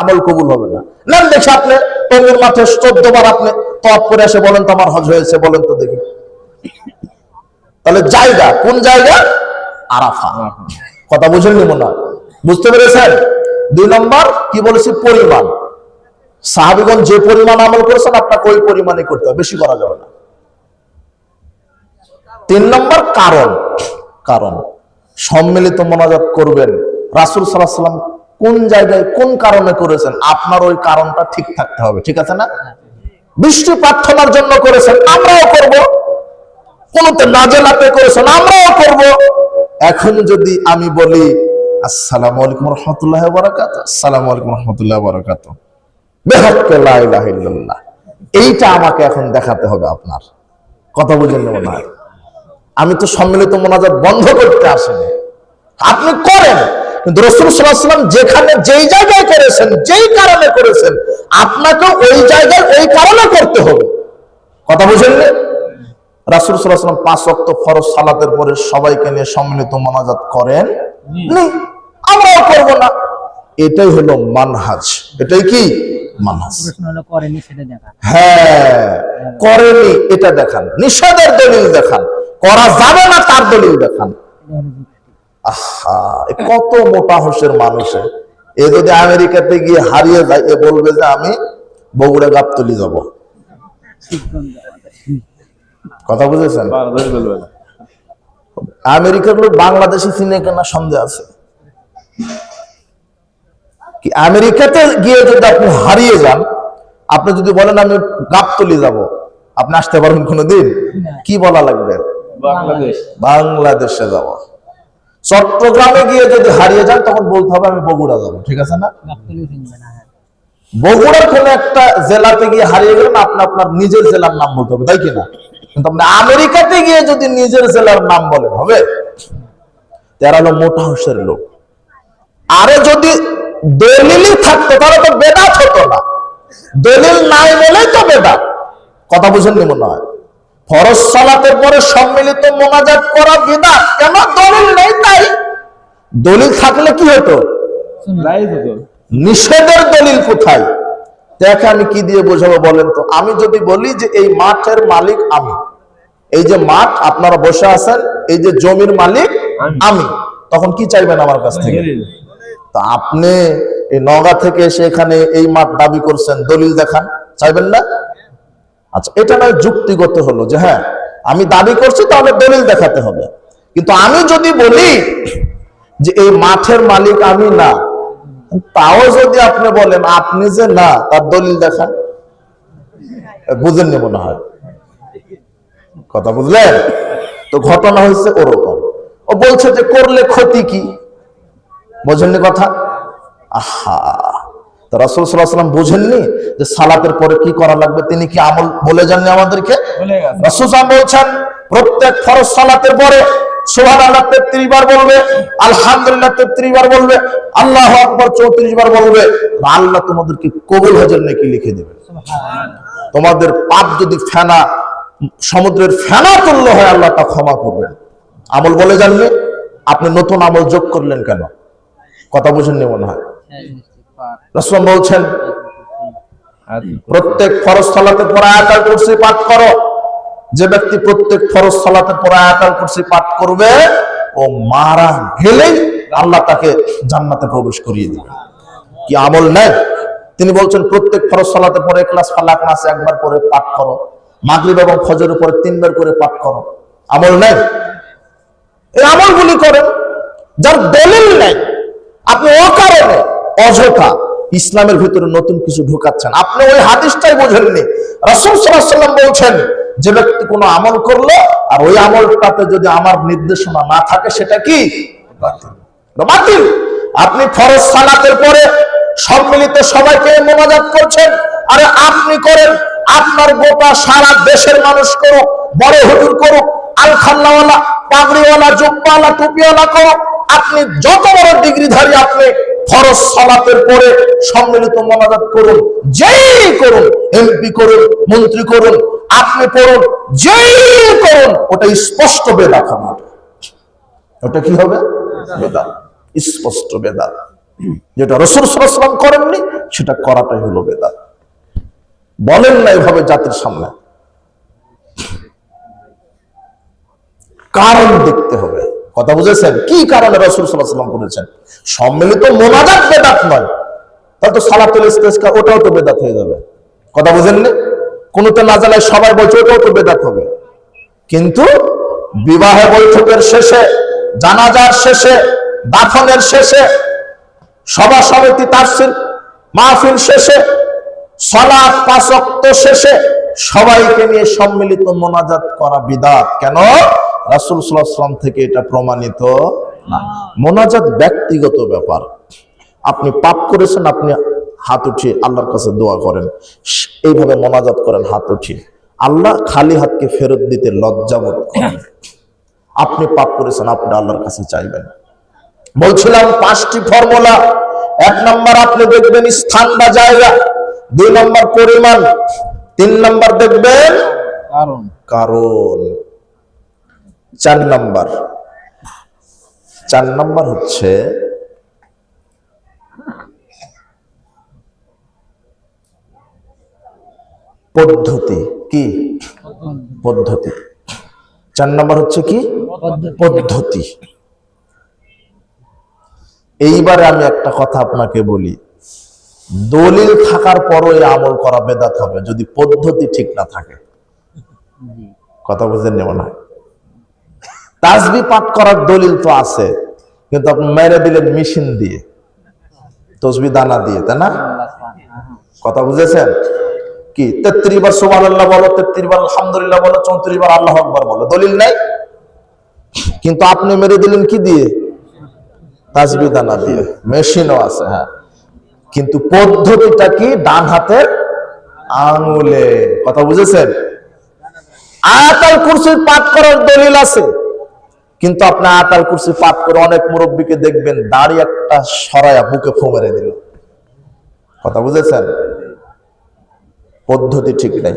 আমল কবুল হবে না। নেন দেখি আপনি টঙ্গির মাঠে চোদ্দ বার আপনি তপ করে এসে বলেন তো আমার হজ হয়েছে, বলেন তো দেখি। তাহলে জায়গা, কোন জায়গা? আরাফা কথা বুঝেননি মনে হয়? বুঝতে পেরেছেন? দুই নম্বর, কি বলেছি? পরিমাণ। সাহাবিগণ যে পরিমাণ আমল করেছেন, আপনাকে ওই পরিমাণে করতে হবে, বেশি করা যাবে না। তিন নম্বর, কারণ। কারণ। সম্মিলিত মোনাজাত করবেন। রাসুল সাল্লাহ সাল্লাম কোন জায়গায় কোন কারণে করেছেন? আপনার ওই কারণটা ঠিক থাকতে হবে, ঠিক আছে না? বৃষ্টি প্রার্থনার জন্য করেছেন, আমরাও করব। কোনতে নাজেলাতে করেছেন, আমরাও করব। এখন যদি আমি বলি, আসসালামু আলাইকুম রহমতুল্লাহ বারাকাত আসসালামু আলাইকুম রহমতুল্লাহ বারাকাত এইটা আমাকে এখন দেখাতে হবে আপনার। কথা বুঝেন মনে আমি তো সম্মিলিত মোনাজাত বন্ধ করতে আসিনি। আপনি করেন। কিন্তু রসুল যেখানে যেই জায়গায় করেছেন যেই কারণে করেছেন আপনাকে ওই জায়গায় ওই কারণে করতে হবে। কথা বুঝেননি রাসুল সাল্লাম পাঁচ অক্ট ফরজ সালাতের পরে সবাইকে নিয়ে সম্মিলিত মোনাজাত করেন আমরাও করব না। এটাই হলো মানহাজ। এটাই কি? মানহাজ। করেনি সেটা দেখা হ্যাঁ করেনি এটা দেখান। নিষেধের দলিল দেখান। করা যাবে না তার দলিল দেখান। আহা কত মোটা হোসের মানুষে। এ যদি আমেরিকাতে গিয়ে হারিয়ে যায় এ বলবে যে আমি বগুড়া গাবতলি যাব। কথা বুঝেছেন? আমেরিকার লোক বাংলাদেশি চিনে কেনা সন্দেহ আছে। কি আমেরিকাতে গিয়ে যদি আপনি হারিয়ে যান আপনি যদি বলেন আমি গাবতলি যাব আপনি আসতে পারবেন কোনোদিন? কি বলা লাগবে? বাংলাদেশ। বাংলাদেশে যাব। চট্টগ্রামে গিয়ে যদি হারিয়ে যান তখন বলতে হবে আমি বগুড়া যাব ঠিক আছে না? হ্যাঁ। বগুড়ার কোন একটা জেলাতে গিয়ে হারিয়ে গেলেন আপনি আপনার নিজের জেলার নাম বলতে হবে তাই কিনা কিন্তু আপনি আমেরিকাতে গিয়ে যদি নিজের জেলার নাম বলেন হবে? তারা হলো মোটা হাউসের লোক। আরে যদি দলিলই থাকতো তাহলে তো বেদাত হতো না। দলিল নাই বলেই তো বেদাত। কথা বুঝেননি মনে হয়? ফরজ সালাতের পরে সম্মিলিত মোনাজাত করা বিদাত। কেন? দলিল নেই তাই। দলিল থাকলে কি হতো? নিষেধের দলিল কোথায়? দেখে আমি কি দিয়ে বোঝাবো বলেন তো? আমি যদি বলি যে এই মাঠের মালিক আমি। এই যে মাঠ আপনারা বসে আছেন এই যে জমির মালিক আমি। আমি। তখন কি চাইবেন আমার কাছ থেকে? তা আপনি এই নগা থেকে এসে এখানে এই মাঠ দাবি করছেন দলিল দেখান। চাইবেন না? আচ্ছা এটা নয়, যুক্তিগত হলো যে হ্যাঁ আমি দাবি করছি, তাহলে দলিল দেখাতে হবে। কিন্তু আমি যদি বলি যে এই মাঠের মালিক আমি না, তাও যদি আপনি বলেন আপনি যে না, তার দলিল দেখান। বুঝেননি মনে হয়? কথা বুঝলেন? তো ঘটনা হয়েছে ওরকম। ও বলছে যে করলে ক্ষতি কি? বোঝেননি কথা? আহা! তো রাসুল সাল্লাহ সাল্লাম বুঝেননি যে সালাতের পরে কি করা লাগবে? তিনি কি আমল বলে যাননি আমাদেরকে? রাসূল সাল্লাল্লাহু বলছেন প্রত্যেক ফরজ সালাতের পরে সুবহানাল্লাহ 33 বার বলবে আলহামদুলিল্লাহ 33 বার বলবে আল্লাহু আকবার 34 বার বলবে। আল্লাহ তোমাদেরকে কবুল হজের নেকি লিখে দেবে? তোমাদের পাপ যদি ফেনা সমুদ্রের ফেনা তুল্য হয় আল্লাহ তা ক্ষমা করবেন। আমল বলে জানলে আপনি নতুন আমল যোগ করলেন কেন? কথা বুঝেননি মনে হয়? রাসূল বলছেন, প্রত্যেক ফরজ পর আয়াতাল কুরসি পাঠ করো। যে ব্যক্তি প্রত্যেক ফরজ আয়াতাল কুরসি পাঠ করবে, ও মারা গেলেই আল্লাহ তাকে জান্নাতে প্রবেশ করিয়ে দিবে। কি আমল তিনি বলছেন, প্রত্যেক ফরজ সালাতের পরে ক্লাস একবার পাঠ করো। মাগরিব এবং তিনবার করে পাঠ করো। আমল নেই এই আমলগুলি করেন, যার দলিল নেই, আপনি অকারণে অযথা ইসলামের ভিতরে নতুন কিছু ঢুকাচ্ছেন। আপনি ওই হাদিসটাই বোঝেননি। রাসূল সাল্লাম বলছেন, যে ব্যক্তি কোনো আমল করল আর ওই আমলটাতে যদি আমার নির্দেশনা না থাকে, সেটা কি? বাতিল। আপনি ফরজ সালাতের পরে সম্মিলিত সবাইকে মোনাজাত করছেন। আরে আপনি করেন, আপনার গোটা সারা দেশের মানুষ করুক, বড় হুজুর করুক আল খাল্লাওয়ালা পাগড়িওয়ালা, জুব্বাওয়ালা, টুপিওয়ালা করুক, আপনি যত বড় ডিগ্রিধারী আপনি ফরজ সালাতের পরে সম্মিলিত মোনাজাত করুন, যেই করুন এমপি করুন, মন্ত্রী করুন, আপনি করুন যেই করুন, ওটা স্পষ্ট বেদাত হবে ওটা। কি হবে? বেদাত, স্পষ্ট বেদাত। যেটা রসুল সাল্লাম করেননি, সেটা করাটাই হলো বেদাত। বলেন না এভাবে জাতির সামনে। কারণ দেখতে হবে। কথা বুঝেছেন? কি কারণে রসুল সাল্লাম করেছেন সম্মিলিত মোনাজাত বেদাত নয়। তাহলে তো সালাতুল ইস্তেসকা, ওটাও তো বেদাত হয়ে যাবে। কথা বুঝেননি? কোনোতে না জানায় সবাই বলছে, ওটাও তো বেদাত হবে। কিন্তু বিবাহ বৈঠকের শেষে, জানাজার শেষে, দাফনের শেষে, সভা সমিতি তাফসিল মাহফিল শেষে সলাৎ পাঁচক্ত শেষে সবাইকে নিয়ে সম্মিলিত মোনাজাত করা বিদাত। কেন? রাসূল থেকে এটা প্রমাণিত না মোনাজাত ব্যক্তিগত ব্যাপার। আপনি পাপ করেছেন আপনি হাত উঠিয়ে আল্লাহর কাছে দোয়া করেন। এইভাবে মোনাজাত করেন হাত উঠিয়ে। আল্লাহ খালি হাতকে ফেরত দিতে লজ্জাবোধ করেন। আপনি পাপ করেছেন আপনি আল্লাহর কাছে চাইবেন। বলছিলাম পাঁচটি ফর্মুলা। এক নম্বর আপনি দেখবেন স্থান বা জায়গা। দুই নম্বর পরিমাণ। তিন নম্বর দেখবেন কারণ। কারণ। চার নম্বর। চার নম্বর হচ্ছে পদ্ধতি, কি? পদ্ধতি। চার নম্বর হচ্ছে কি? পদ্ধতি। এইবারে আমি একটা কথা আপনাকে বলি। দলিল থাকার পরও আমল করা বেদাত হবে যদি পদ্ধতি ঠিক না থাকে। কথা বুঝেন নেব না তাজবি পাঠ করার দলিল তো আছে, কিন্তু আপনি মেরে দিলেন মেশিন দিয়ে, তসবি দানা দিয়ে, তাই না? আল্লাহ। কথা বুঝেছেন? কি? তেত্রিশ বার সুবাহ বলো, তেত্রিশ বার আলহামদুলিল্লাহ বলো, চৌত্রিশ বার আল্লাহ আকবর বলো, দলিল নাই? কিন্তু আপনি মেরে দিলেন কি দিয়ে? তাজবি দানা দিয়ে, মেশিনও আছে হ্যাঁ। কিন্তু পদ্ধতিটা কি? ডান হাতের আঙুলে, কথা বুঝেছেন? আয়াতাল কুরসি পাঠ করার দলিল আছে। কিন্তু আপনি আয়াতাল কুরসি পাঠ করে অনেক মুরব্বীকে দেখবেন দাড়ি একটা সরায়া বুকে ফু মেরে দিল। কথা বুঝেছেন? পদ্ধতি ঠিক নাই।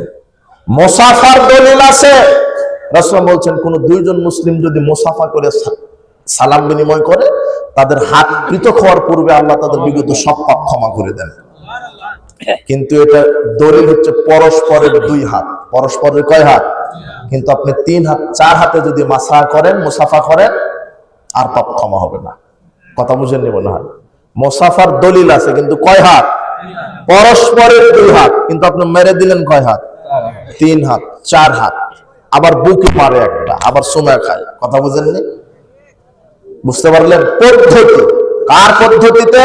মোসাফার দলিল আছে। রাসূল বলছেন কোন দুইজন মুসলিম যদি মোসাফা করে সালাম বিনিময় করে তাদের হাত পৃথক হওয়ার পূর্বে আল্লাহ তাদের বিগত সব পাপ ক্ষমা করে দেন। কিন্তু এটা দলিল হচ্ছে পরস্পরের দুই হাত। পরস্পরের কয় হাত? কিন্তু আপনি তিন হাত, চার হাতে যদি মাসা করেন, মুসাফা করেন, আর পাপ ক্ষমা হবে না। কথা বুঝেননি মনে হয়? মোসাফার দলিল আছে, কিন্তু কয় হাত? পরস্পরের দুই হাত। কিন্তু আপনি মেরে দিলেন কয় হাত? তিন হাত, চার হাত। আবার বুকে মারে একটা, আবার সময় খায়। কথা বুঝেননি বুঝতে পারলেন পদ্ধতি? কার পদ্ধতিতে?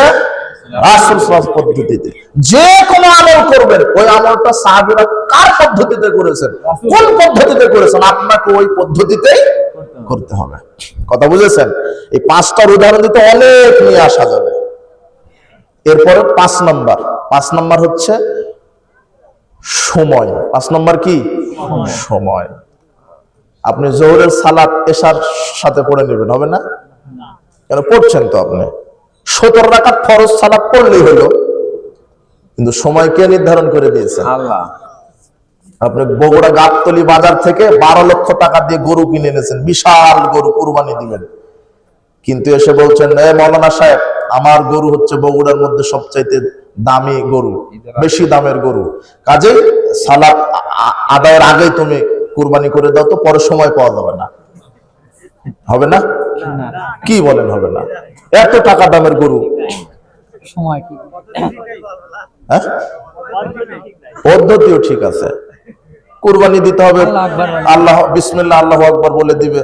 রাসুল পদ্ধতিতে। যে কোনো আমল করবেন, ওই আমলটা সাহাবীরা কার পদ্ধতিতে করেছেন? কোন পদ্ধতিতে করেছেন? আপনাকে ওই পদ্ধতিতেই করতে হবে। কথা বুঝেছেন? এই পাঁচটার উদাহরণ দিতে অনেক নিয়ে আসা যাবে। এরপরে পাঁচ নাম্বার। পাঁচ নাম্বার হচ্ছে সময়। পাঁচ নাম্বার কি? সময়। আপনি জোহরের সালাত এশার সাথে পড়ে নেবেন, হবে না? কেন? পড়ছেন তো আপনি। সতেরো রাকাত ফরজ সালাত পড়লেই হলো কিন্তু সময় কে নির্ধারণ করে দিয়েছেন আল্লাহ। আপনি বগুড়া গাবতলি বাজার থেকে বারো লক্ষ টাকা দিয়ে গরু কিনে এনেছেন বিশাল গরু কুরবানি দিবেন কিন্তু এসে বলছেন এ মৌলানা সাহেব আমার গরু হচ্ছে বগুড়ার মধ্যে সবচাইতে দামি গরু বেশি দামের গরু। কাজেই আ- আ- আদায়ের আগে তুমি কুরবানি করে দাও তো পরে সময় পাওয়া যাবে না। হবে না। কি বলেন হবে না? এত টাকা দামের গরু সময় কি? হ্যাঁ? পদ্ধতিও ঠিক আছে। কুরবানি দিতে হবে। আল্লাহু। আল্লাহ বিসমিল্লাহ আল্লাহ আকবর বলে দিবে।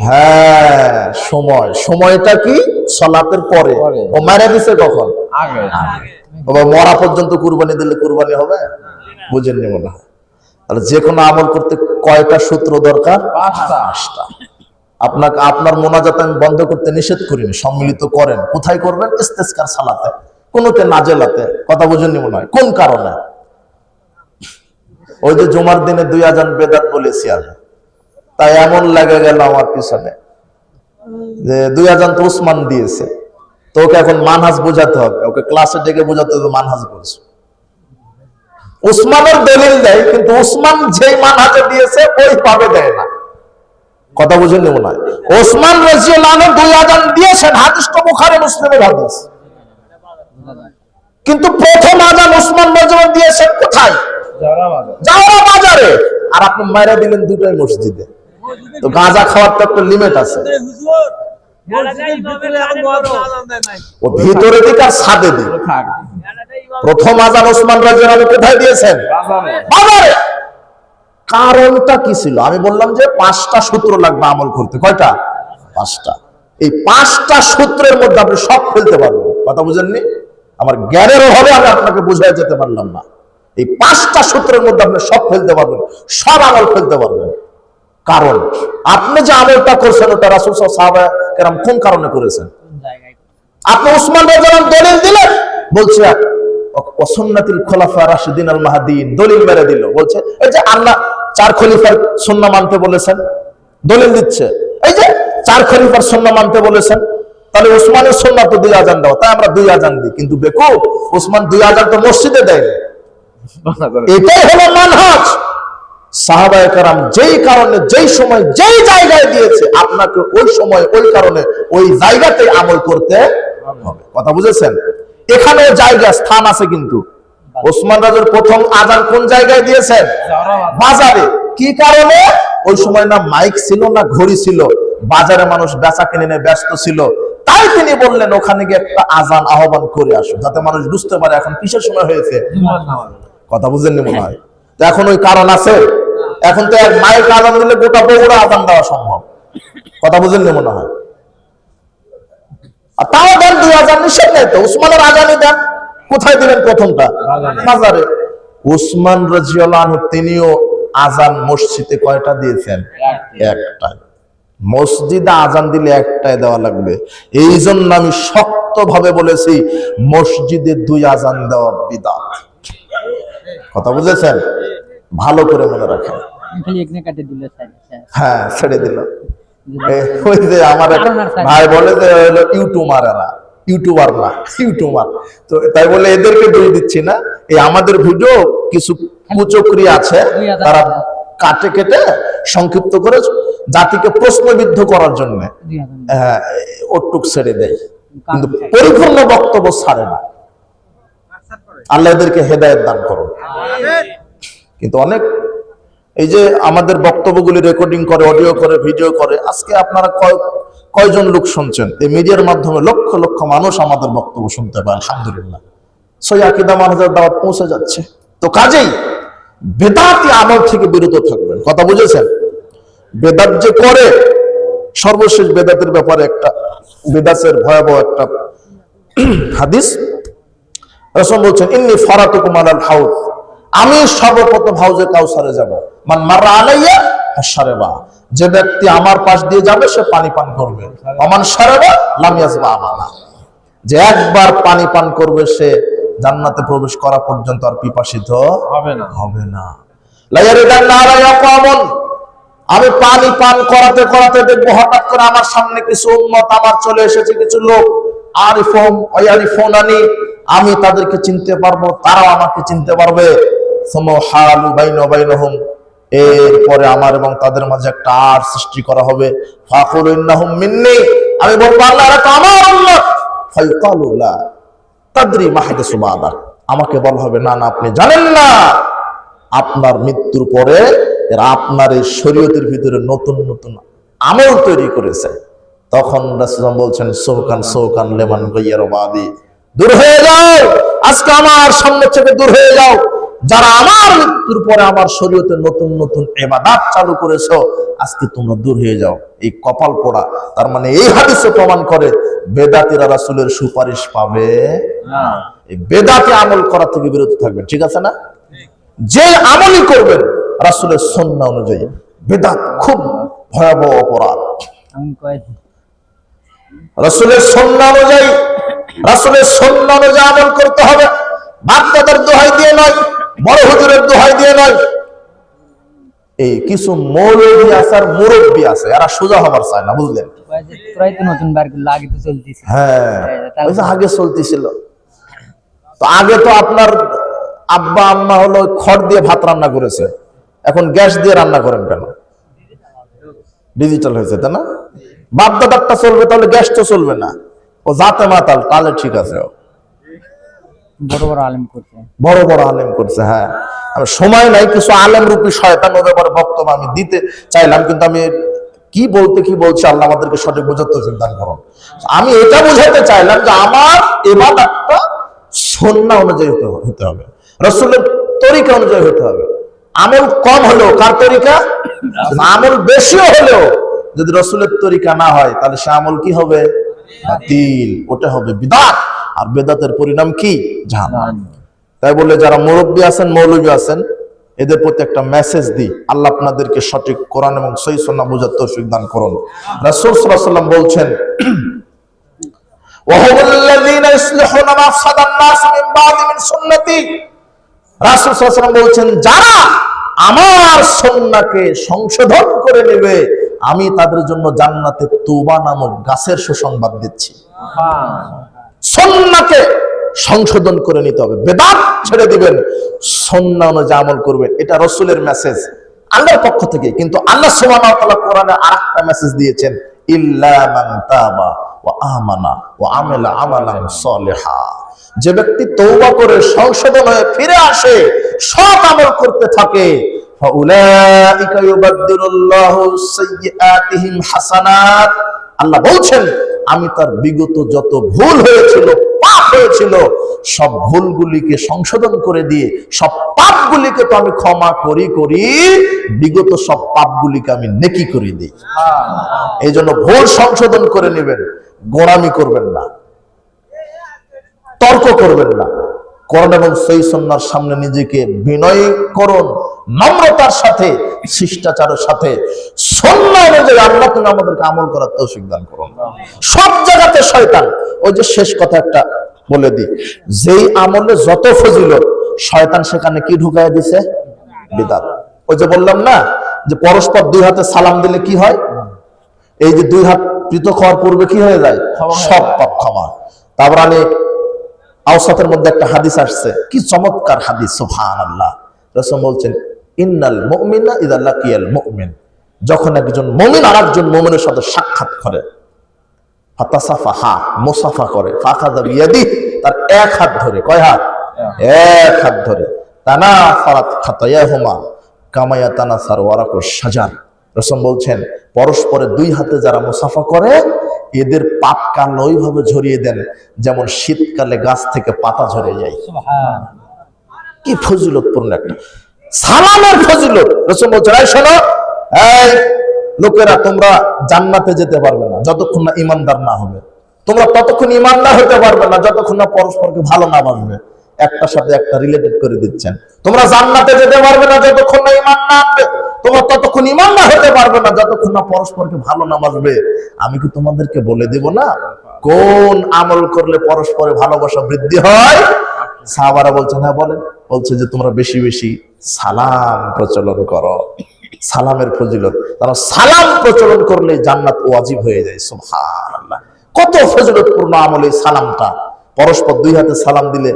হ্যাঁ সময়। সময়টা কি? সলাতের পরে। ও মারা দিছে কখন? বাবা মরা পর্যন্ত কুরবানি দিলে কুরবানি হবে? বুঝেননি মনে হয়। তাহলে যে কোনো আমল করতে কয়টা সূত্র দরকার? পাঁচটা। পাঁচটা। আপনাকে আপনার মোনাজাত আমি বন্ধ করতে নিষেধ করিনি, সম্মিলিত করেন। কোথায় করবেন? ইস্তেস্কার সালাতে। কোনোতে নাজেলাতে কথা বুঝেননি মনে হয়। কোন কারণে? ওই যে জুমার দিনে দুই আজান বেদাত বলেছি আমি। তাই এমন লাগে গেল আমার পিছনে। যে দুই আজান তো উসমান দিয়েছে। তো ওকে এখন মানহাজ বোঝাতে হবে। ওকে ক্লাসে ডেকে বোঝাতে হবে মানহাজ বলছে। উসমানের দলিল দেয়, কিন্তু উসমান যেই মানহাজে দিয়েছে ওই পাবে দেয় না। কথা বুঝে নেব না। ওসমান রাজিয়াল্লাহু আনহু দুই আজান দিয়েছেন হাদিসটা বুখারী মুসলিমের হাদিস। কিন্তু প্রথম আজান ওসমান রাজিয়াল্লাহু দিয়েছেন কোথায়? বাজারে। আর আপনি মায়েরা দিলেন দুটোই মসজিদে। তো গাঁজা খাওয়ার তো একটা লিমিট আছে। ও ভিতরে দিক আর দিক। প্রথম আজান ওসমান রাজিয়াল্লাহু কোথায় দিয়েছেন? বাজারে। কারণটা কি ছিল? আমি বললাম যে পাঁচটা সূত্র লাগবে আমল করতে। কয়টা? পাঁচটা। এই পাঁচটা সূত্রের মধ্যে আপনি সব ফেলতে পারবেন। কথা বুঝেননি? আমার জ্ঞানের অভাবে আমি আপনাকে বুঝাই যেতে পারলাম না। এই পাঁচটা সূত্রের মধ্যে আপনি সব ফেলতে পারবেন। সব আমল ফেলতে পারবেন। কারণ আপনি যে আমলটা করছেন ওটা রাসুল সাহাবা কেরাম কোন কারণে করেছেন? আপনি উসমান রাজারাম দলিল দিলেন। বলছে অসন্নাতিল খোলাফা রাশিদিন আল মাহাদিন দলিল মেরে দিল। বলছে এই যে আল্লাহ চার খলিফার সুন্নাহ মানতে বলেছেন। দলিল দিচ্ছে। এই যে চার খলিফার সুন্নাহ মানতে বলেছেন, তাহলে উসমানের সুন্নাহ তো দুই আজান দাও, তাই আমরা দুই আজান দিই। কিন্তু বেকু উসমান দুই আজান তো মসজিদে দেয়নি এটাই হলো মানহাজ। সাহাবায়ে কারাম যেই কারণে, যেই সময়, যেই জায়গায় দিয়েছে আপনাকে ওই সময়, ওই কারণে, ওই জায়গাতে আমল করতে হবে। কথা বুঝেছেন? এখানেও জায়গা, স্থান আছে কিন্তু। ওসমান রাজুর প্রথম আজান কোন জায়গায় দিয়েছেন? বাজারে। কি কারণে? ওই সময় না মাইক ছিল না ঘড়ি ছিল। বাজারে মানুষ বেচা কিনে নিয়ে ব্যস্ত ছিল। তাই তিনি বললেন ওখানে গিয়ে একটা আজান আহ্বান করে আসো যাতে মানুষ বুঝতে পারে এখন কিসের সময় হয়েছে। কথা বুঝেননি মনে হয়? তো এখন ওই কারণ আছে। এখন তো এক মাইক আজান দিলে গোটা বগুড়া আজান দেওয়া সম্ভব। কথা বুঝেননি মনে হয়? আর তাও দেন দুই আজান নিষেধ নেই তো। উসমানের আজানই দেন। কোথায় দিলেন প্রথমটা? বাজারে। বাজারে। উসমান রাজিয়াল্লাহু আনহু তিনিও আজান মসজিদে কয়টা দিয়েছেন? একটাই। মসজিদে আজান দিলে একটাই দেওয়া লাগবে। এই জন্য আমি শক্তভাবে বলেছি মসজিদে দুই আজান দেওয়া বিদাত। কথা বুঝেছেন? ভালো করে মনে রাখেন। হ্যাঁ ছেড়ে দিল। ওই যে আমার ভাই বলে যে হলো ইউটিউবার না ইউটিউবার। তো তাই বলে এদেরকে দোষ দিচ্ছি না। এই আমাদের ভিডিও কিছু কুচক্রি আছে তারা কাটে কেটে সংক্ষিপ্ত করে জাতিকে প্রশ্নবিদ্ধ করার জন্য হ্যাঁ, ওটুক ছেড়ে দেয়। কিন্তু পরিপূর্ণ বক্তব্য ছাড়ে না। আল্লাহ এদেরকে হেদায়ত দান করো কিন্তু অনেক এই যে আমাদের বক্তব্যগুলি রেকর্ডিং করে অডিও করে ভিডিও করে আজকে আপনারা কয়জন লোক শুনছেন? এই মিডিয়ার মাধ্যমে লক্ষ লক্ষ মানুষ আমাদের বক্তব্য শুনতে পায়, আলহামদুলিল্লাহ। সই আকিদা মানুষের দাওয়াত পৌঁছে যাচ্ছে। তো কাজেই বেদাতি আমল থেকে বিরত থাকবেন। কথা বুঝেছেন? বেদাত যে করে, সর্বশেষ বেদাতের ব্যাপারে একটা বেদাসের ভয়াবহ একটা হাদিস। রসম বলছেন, ইন্নি ফারাতুকুম আলাল হাউদ আমি সর্বপ্রথম হাউজে কাউসারে যাব। মান মাররা আলাইয়া সারেবা। যে ব্যক্তি আমার পাশ দিয়ে যাবে সে পানি পান করবে। অমান সারেবা লাম ইয়াজবা আমানা। যে একবার পানি পান করবে সে জান্নাতে প্রবেশ করা পর্যন্ত আর পিপাসিত হবে না। হবে না। আমি পানি পান করাতে করাতে দেখব হঠাৎ করে আমার সামনে কিছু উন্মত আমার চলে এসেছে কিছু লোক। আরিফম আনি আমি তাদেরকে চিনতে পারব তারাও আমাকে চিনতে পারবে। সুম্মা হালু বাইনা বাইনাহুম। এরপরে আমার এবং তাদের মাঝে একটা আর সৃষ্টি করা হবে। ফাকুল মিন্নি। আমি বলব, আল্লাহ তো আমার উম্মত। ফায়ুকালু লা তাদরি মাহাদিসু বাদা আমাকে বলা হবে, না না, আপনি জানেন না। আপনার মৃত্যুর পরে এরা আপনার এই শরীয়তের ভিতরে নতুন নতুন আমল তৈরি করেছে। তখন রাসূল বলছেন, সৌকান সৌকান লেমান গইয়ার বাদি দূর হয়ে যাও। আজকে আমার সামনে থেকে দূর হয়ে যাও। যারা আমার মৃত্যুর পরে আমার শরীয়তে নতুন নতুন এবাদাত চালু করেছ, আজকে তোমরা দূর হয়ে যাও। এই কপাল পোড়া। তার মানে এই হাদিসে প্রমাণ করে বেদাতিরা রাসূলের সুপারিশ পাবে। এই বেদাতে আমল করা থেকে বিরত থাকবেন ঠিক আছে না? যে আমলই করবেন, রাসূলের সন্না অনুযায়ী। বেদাত খুব ভয়াবহ অপরাধ। রাসুলের সন্না অনুযায়ী, রাসূলের সন্না অনুযায়ী আমল করতে হবে। বাপদাদার দোহাই দিয়ে নয় বড় হুজুরের দোহাই দিয়ে নয় এই কিছু মৌলবী আছে আর মুরব্বী আছে এরা সোজা হবার চায় না বুঝলেন? হ্যাঁ আগে চলতেছিল। তো আগে তো আপনার আব্বা আম্মা হলো খড় দিয়ে ভাত রান্না করেছে। এখন গ্যাস দিয়ে রান্না করেন কেন? ডিজিটাল হয়েছে তাই না? বাপদাদারটা চলবে তাহলে গ্যাস তো চলবে না। ও জাতে মাতাল তাহলে ঠিক আছে। ও। বড় বড় আলেম করছে। হ্যাঁ। সময় নাই, কিছু আলেম রূপী শয়তান বক্তব্য আমি দিতে চাইলাম, কিন্তু আমি কি বলতে, কি আল্লাহ আমাদেরকে সঠিক করুন আমি এটা বোঝাতে চাইলাম যে আমার সন্না অনুযায়ী হতে হবে। রসুলের তরিকা অনুযায়ী হতে হবে। আমল কম হলেও, কার তরিকা? আমল বেশিও হলেও, যদি রসুলের তরিকা না হয়, তাহলে সে আমল কি হবে? বাতিল। ওটা হবে বিদাত। আর বেদাতের পরিণাম কি জাহান্নাম তাই বলে যারা মুরব্বী আছেন মৌলবী আছেন এদের প্রতি একটা মেসেজ দিই আল্লাহ আপনাদেরকে সঠিক কোরআন এবং সহি সন্না বোঝার তৌফিক দান করুন রাসূল সাল্লাল্লাহু আলাইহি সাল্লাম বলছেন وهم الذين يصلحون ما افسد الناس من بعد من সুন্নতি রাসূল সাল্লাল্লাহু আলাইহি সাল্লাম বলছেন যারা আমার সুন্নাহকে সংশোধন করে নেবে আমি তাদের জন্য জান্নাতে তুবা নামক গাছের সুসংবাদ দিচ্ছি সন্নাকে সংশোধন করে নিতে হবে। বেদাত ছেড়ে দিবেন, সন্না অনুযায়ী আমল করবেন। এটা রসুলের মেসেজ আল্লাহর পক্ষ থেকে। কিন্তু আল্লাহ তাআলা কোরআনে আরেকটা মেসেজ দিয়েছেন তাবা যে ব্যক্তি তওবা করে সংশোধন হয়ে ফিরে আসে, সৎ আমল করতে থাকে আল্লাহ বলছেন আমি তার বিগত যত ভুল হয়েছিল পাপ হয়েছিল সব ভুলগুলিকে সংশোধন করে দিয়ে সব পাপগুলিকে তো আমি ক্ষমা করি করি বিগত সব পাপগুলিকে আমি নেকি করে দিই। এই জন্য ভুল সংশোধন করে নেবেন গোড়ামি করবেন না তর্ক করবেন না। করণ এবং সেই সন্ন্যার সামনে নিজেকে বিনয় করুন নম্রতার সাথে শিষ্টাচারের সাথে সন্না অনুযায়ী আল্লাহ তুমি আমাদেরকে আমল করার তৌফিক দান করুন। সব জায়গাতে শয়তান। ওই যে শেষ কথা একটা বলে দিই যেই আমলে যত ফজিলত শয়তান সেখানে কি ঢুকাই দিছে? বিদাত। ওই যে বললাম না যে পরস্পর দুই হাতে সালাম দিলে কি হয়? এই যে দুই হাত পৃথক হওয়ার পূর্বে কি হয়ে যায়? সব পাপ ক্ষমা। তারপর আমি আওসাতের মধ্যে একটা হাদিস আসছে। কি চমৎকার হাদিস সুবহান আল্লাহ রসম বলছেন, ইন্নাল মুমিনা ইদা লাকিয়াল মুমিন। যখন একজন মুমিন আর একজন মুমিনের সাথে সাক্ষাৎ করে ফাতাসাফা হা মুসাফা করে ফাখাদা বিয়াদি, তার এক হাত ধরে, কয় হাত? এক হাত ধরে। তানা ফারাত খাতায়াহুমা কামায়া তানা সার ওয়ারাকুর সাজার রসম বলছেন পরস্পরের দুই হাতে যারা মুসাফা করে এদের পাপ কাল ওইভাবে ঝরিয়ে দেন, যেমন শীতকালে গাছ থেকে পাতা ঝরে যায়। কি ফজিলতপূর্ণ একটা। সালামের ফজিলত। শোনো লোকেরা তোমরা জান্নাতে যেতে পারবে না, যতক্ষণ না ইমানদার না হবে। তোমরা ততক্ষণ ইমানদার হতে পারবে না, যতক্ষণ না পরস্পরকে ভালো না বাসবে। একটার সাথে একটা রিলেটেড করে দিচ্ছেন। তোমরা জান্নাতে যেতে পারবে না, যতক্ষণ না ইমান না আনবে তোমরা ততক্ষণ ইমানদার হতে পারবে না, যতক্ষণ না পরস্পরকে ভালো না আমি কি তোমাদেরকে বলে দেব না? কোন আমল করলে পরস্পরে ভালোবাসা বৃদ্ধি হয়? সাহাবারা বলছেন হ্যাঁ বলেন। বলছে যে, তোমরা বেশি বেশি সালাম প্রচলন করো। সালামের ফজিলত। কারণ সালাম প্রচলন করলে জান্নাত ওয়াজিব হয়ে যায়, সুবহানাল্লাহ। কত ফজিলতপূর্ণ আমল এই সালামটা। পরস্পর দুই হাতে সালাম দিলে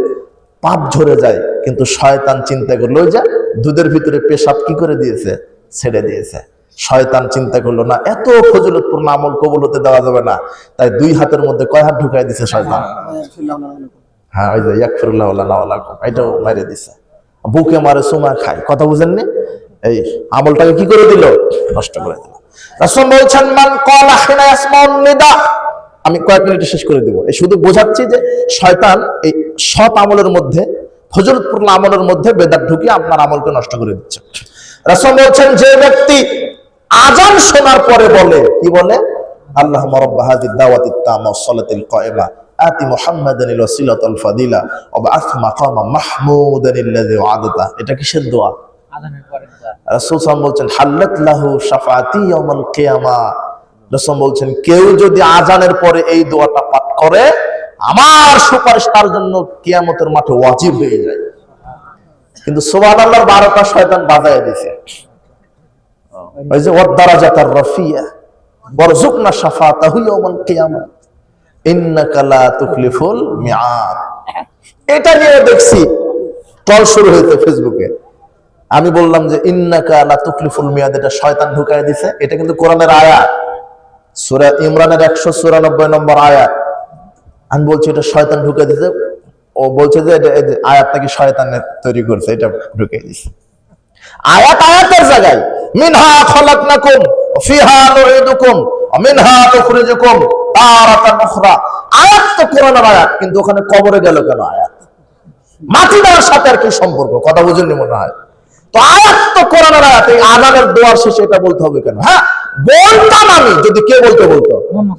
পাপ ঝরে যায়, কিন্তু শয়তান চিন্তা করল যা দুধের ভিতরে পেশাব কি করে দিয়েছে? ছেড়ে দিয়েছে। শয়তান চিন্তা করল, না, এত ফজিলতপূর্ণ আমল কবুল হতে দেওয়া যাবে না। তাই দুই হাতের মধ্যে কয় হাত ঢুকাই দিছে শয়তান? হ্যাঁ ওই যে ইয়াকফিরুল্লাহ এটাও মেরে দিছে। বুকে মারে সুমা খায়। কথা বুঝেননি? এই আমলটাকে কি করে দিল? নষ্ট করে দিল। নিদা। আমি কয়েক মিনিটে শেষ করে দিব। এই শুধু বোঝাচ্ছি যে শয়তান এই সৎ আমলের মধ্যে, ফজলতপূর্ণ আমলের মধ্যে বেদার ঢুকিয়ে আপনার আমলকে নষ্ট করে দিচ্ছে। রাসূল বলছেন যে ব্যক্তি আজান শোনার পরে বলে কি বলে? আল্লাহ রব্বা হাদিদ দাওয়াতিত তামা সালাতিল কায়মা আতি মুহাম্মাদান ওয়াসিলাতাল ফাদিলা ওয়া মাকামা মাহমুদান আল্লাযী ওয়া'আদাতা। এটা কিসের দোয়া? আজানের পরে রাসূল সাল্লাল্লাহু বলছেন হাল্লাত লাহু শাফাআতি ইয়াউমাল কিয়ামা। রাসূল বলছেন কেউ যদি আজানের পরে এই দোয়াটা পাঠ করে আমার সুপারিশ তার জন্য কিয়ামতের মাঠে ওয়াজিব হয়ে যায়। কিন্তু সুবহানাল্লাহর 12টা শয়তান বাজায় দিয়েছে ওই যে ওয়াদারাজাতার রাফিয়া ওয়ারজুকনা শাফাতাহু ইয়াউমাল কিয়ামা, ইন্নাকা লা তুখলিফুল মিআদ। এটা নিয়ে দেখছি টল শুরু হয়েছে ফেসবুকে। আমি বললাম যে ইন্নাকা লা তুকলিফুল মিয়াদ এটা শয়তান ঢুকাই দিছে। এটা কিন্তু কোরআনের আয়াত। সূরা ইমরানের 194 নম্বর আয়াত। আমি বলছি এটা শয়তান ঢুকাই দিছে। ও বলছে যে আয়াত নাকি শয়তানের তৈরি করছে, এটা ঢুকাই দিছে। আয়াত আয়াতের জায়গায়, মিনহা খলাকনাকুম, ফিহা নুইদুকুম মিনহা তুখরিজুকুম তারাতান উখরা। আয়াত তো কোরআনের আয়াত, কিন্তু ওখানে কবরে গেল কেন আয়াত? মাটি দেওয়ার সাথে আর কি সম্পর্ক? কথা বুঝেননি মনে হয়। তো আয়াত তো কোরআনের আয়াত, এই আজানের দোয়ার শেষে এটা বলতে হবে কেন? হ্যাঁ বলতাম আমি, যদি কে বলতে, বলতো।